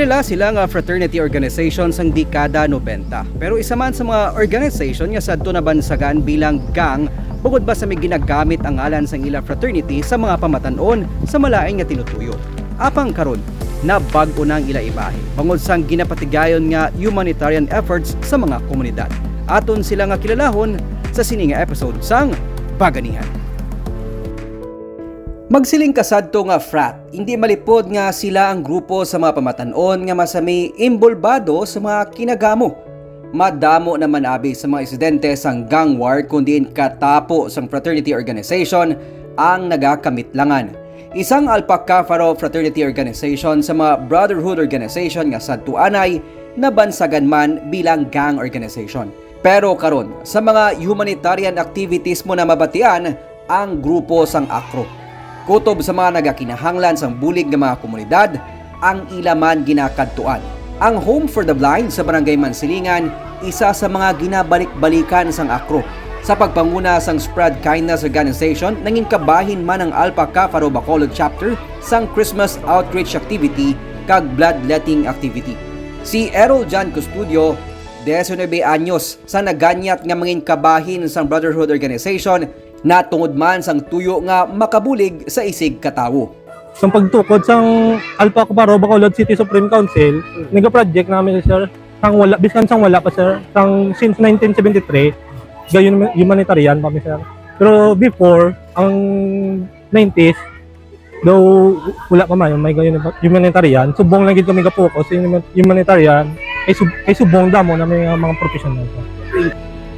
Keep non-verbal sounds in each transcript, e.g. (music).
Kilala sila nga fraternity organization sang dekada 90. Pero isa man sa mga organization nga sadto na bansagan bilang gang bukod ba sa may ginagamit ang ngalan sang ila fraternity sa mga pamatanon sa malain nga tinutuyo. Apang karon na bag-o nang ila ibahe. Bangod sang ginapatigayon nga humanitarian efforts sa mga komunidad. Aton sila nga kilalahon sa sininga episode sang Baganihan. Magsiling kasadto nga frat, hindi malipod nga sila ang grupo sa mga pamatanon nga masami imbolbado sa mga kinagamo. Madamo naman abi sa mga esidente sang gang war kundi katapo sang fraternity organization ang nagakamitlangan. Isang Alpaca Faro Fraternity Organization sa mga brotherhood organization nga sadto anay na bansagan man bilang gang organization. Pero karon sa mga humanitarian activities mo na mabatian ang grupo sang ACRO. Kutob sa mga nagakinahanglan sang bulig nga mga komunidad, ang ilaman ginakadtuan. Ang Home for the Blind sa Barangay Mansilingan, isa sa mga ginabalik-balikan sang akro. Sa pagpanguna sang Spread Kindness Organization, nanging kabahin man ang Alpha Kaparo Bacolod Chapter sang Christmas Outreach Activity kag Bloodletting Activity. Si Errol John Custodio, 19 anyos, sa naganyat nga mangin kabahin sang Brotherhood Organization na tungod man sang tuyo nga makabulig sa isig katawo. sa pagtukod sang Alpha Cuparo Bacolod City Supreme Council, nega-project namin sir sang wala biskan sang wala pa sir sang since 1973 gayon humanitarian kami sir. Pero before ang 90s though wala pa man may gayon humanitarian subong lang gid kami ka-focus sa humanitarian kay, sub, kay subong damo na may mga professional sir.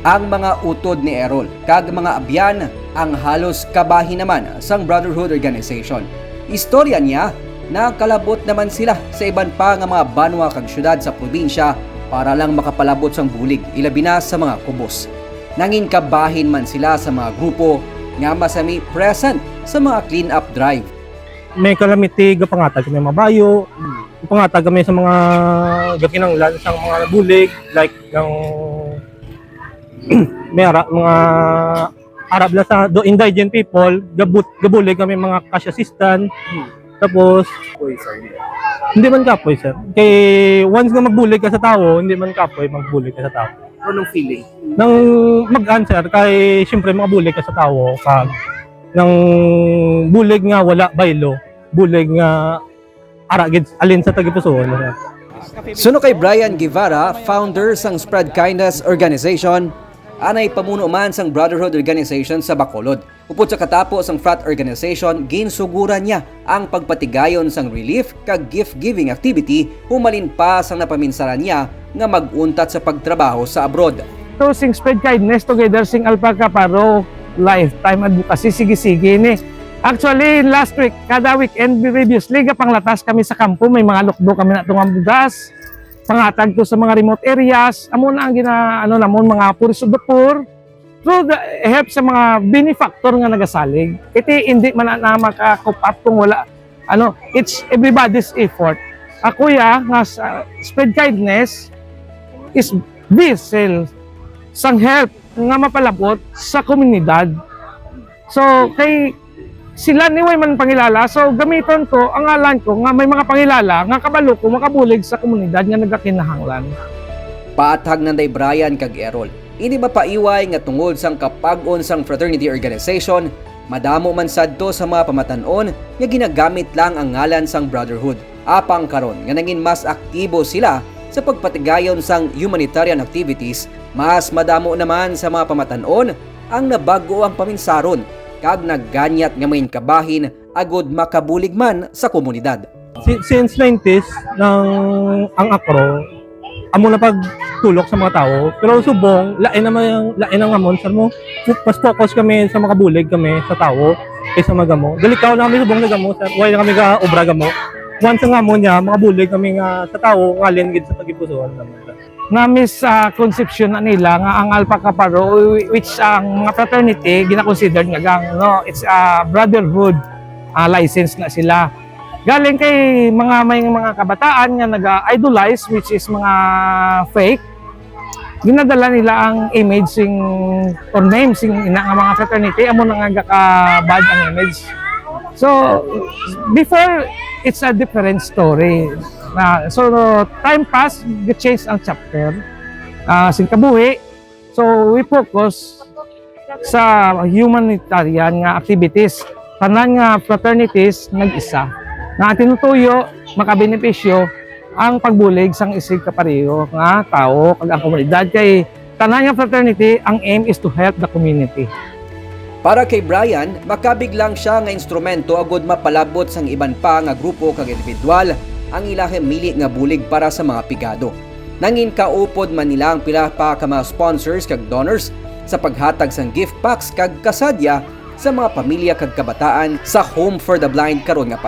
Ang mga utod ni Errol kag mga abyan ang halos kabahin naman sang Brotherhood Organization. Istorya niya na kalabot naman sila sa iban pa nga mga banwa kag syudad sa probinsya para lang makapalabot sang bulig ilabi na sa mga kubos. Nangin kabahin man sila sa mga grupo nga masami present sa mga clean up drive. may calamity gapangatag kami mabayo pangatag kami sa mga gakinanglan sa mga bulig like yung (clears throat) may ara, mga Arab lang sa do indigent people gabut gabulig kami mga cash assistant. Tapos hindi man kapoy sir. Kay once nga magbulig ka sa tao hindi man kapoy magbulig ka sa tao. Anong feeling? nang mag-answer kay siyempre makabulig ka sa tao kag nang bulig nga wala baylo bulig nga ara gid alin sa tagipusoon Suno kay Brian Guevara, founder sang Spread Kindness Organization, anay pamuno man sang Brotherhood Organization sa Bacolod. Upod sa katapos sang frat organization, ginsuguran niya ang pagpatigayon sang relief kag gift-giving activity humalin pa sang napaminsaran niya nga maguntat sa pagtrabaho sa abroad. to sing spread kindness together sing alpaca paro lifetime advocacy sige-sige ni Actually, last week, kada weekend, previously, panglatas kami sa kampo, may mga lukdo kami na tungang bugas, pangatag to sa mga remote areas, amo na ang gina, ano namon, mga puris of poor, through the help sa mga benefactor nga nagasalig. Iti hindi man na maka-cope kung wala, ano, it's everybody's effort. Ako ya, nga sa spread kindness, is vessel sang help nga mapalabot sa komunidad. So, kay sila ni way man pangilala. So, gamiton ko ang alan ko nga may mga pangilala nga kabalo ko makabulig sa komunidad nga nagakinahanglan. Paathag nanday Brian kag Errol. Ini ba paiway nga tungod sang kapag-on sang fraternity organization, madamo man sadto sa mga pamatanon nga ginagamit lang ang ngalan sang brotherhood. Apang karon nga nangin mas aktibo sila sa pagpatigayon sang humanitarian activities, mas madamo naman sa mga pamatanon ang nabago ang paminsaron kag nagganyat nga main kabahin agod makabulig man sa komunidad. Si- since 90s nang ang akro amo na pagtulok sa mga tao. Pero subong lain naman yung lain ang amon sir mo. Mas focus kami sa mga bulig kami sa tao kaysa magamo. Delikaw na kami subong nagamo sir. Why na kami ka obra gamo. Once nga mo niya mga bulig kami nga sa tao ngalin gid sa tagipusoon naman. Nga miss sa conception na nila nga ang Alpha Kaparo which ang mga fraternity gina-consider nga gang no it's a brotherhood ah, license na sila. Galing kay mga may mga kabataan nga naga-idolize which is mga fake ginadala nila ang image sing or name sing ina nga mga fraternity amo na nga ka bad ang image. So before it's a different story Na, so, time pass, change ang chapter. Uh, sing kabuhi. So, we focus sa humanitarian nga activities. Tanan nga fraternities nag-isa. Nga tinutuyo, makabenepisyo ang pagbulig sang isig kapareho nga tao kag ang komunidad kay tanan nga fraternity ang aim is to help the community. Para kay Brian, makabiglang siya nga instrumento agod mapalabot sang iban pa nga grupo kag individual ang ilahe mili nga bulig para sa mga pigado. Nangin kaupod man nila ang pila pa ka mga sponsors kag donors sa paghatag sang gift packs kag kasadya sa mga pamilya kag kabataan sa Home for the Blind karon nga.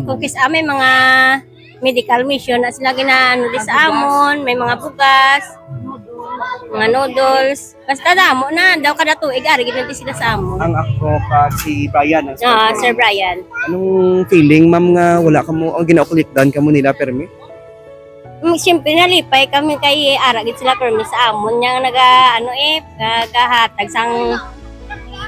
Kung kis may mga medical mission na sila ginaano sa amon, may mga bugas, mga noodles. Basta damo na, daw kada tuig, ari ginanti sila sa amon. ang ako ka si Brian. Ang Ah, sponsor. Sir Brian. Anong feeling, ma'am, nga wala ka mo, ang ginaukulikdan ka mo nila, permi? Mm, Siyempre nalipay kami kay ara gid sila permi sa amon nya nga naga ano eh kagahatag sang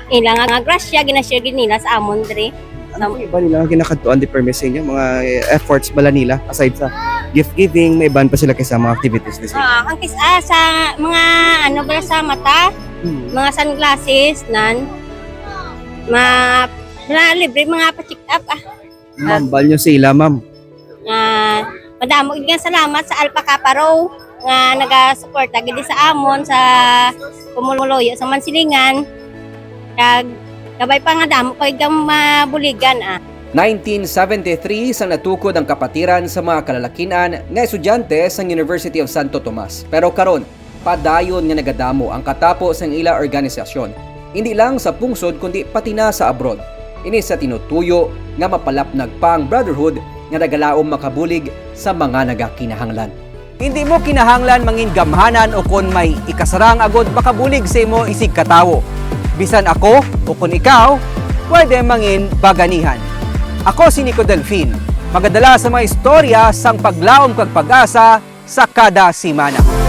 ilang nga grasya ginashare gid nila sa amon dre. Ano iba nila ang ginakatuan di permi sa inyo? Mga efforts bala nila, aside sa gift giving, may iban pa sila kaysa mga activities din sila. Ah, ang kis ah, sa mga ano ba sa mata, Hmm. mga sunglasses nan ma na libre mga pa-check up ah. Mambal nyo sila, ma'am. nga madamo nga salamat sa Alpaca Paro nga naga-suporta gid sa amon sa pumuluyo sa Mansilingan kag kabay pa nga damo kay gam mabuligan ah 1973 sa natukod ang kapatiran sa mga kalalakinan nga estudyante sa University of Santo Tomas. Pero karon, padayon nga nagadamo ang katapo sa ila organisasyon. Hindi lang sa pungsod kundi pati na sa abroad. Ini sa tinutuyo nga mapalapnag pa ang brotherhood nga nagalaom makabulig sa mga nagakinahanglan. Hindi mo kinahanglan mangin gamhanan o kon may ikasarang agod makabulig sa imo isig katawo. Bisan ako o kon ikaw, pwede mangin baganihan. Ako si Nico Delfin, magadala sa mga istorya sang paglaom kag pag-asa sa kada simana.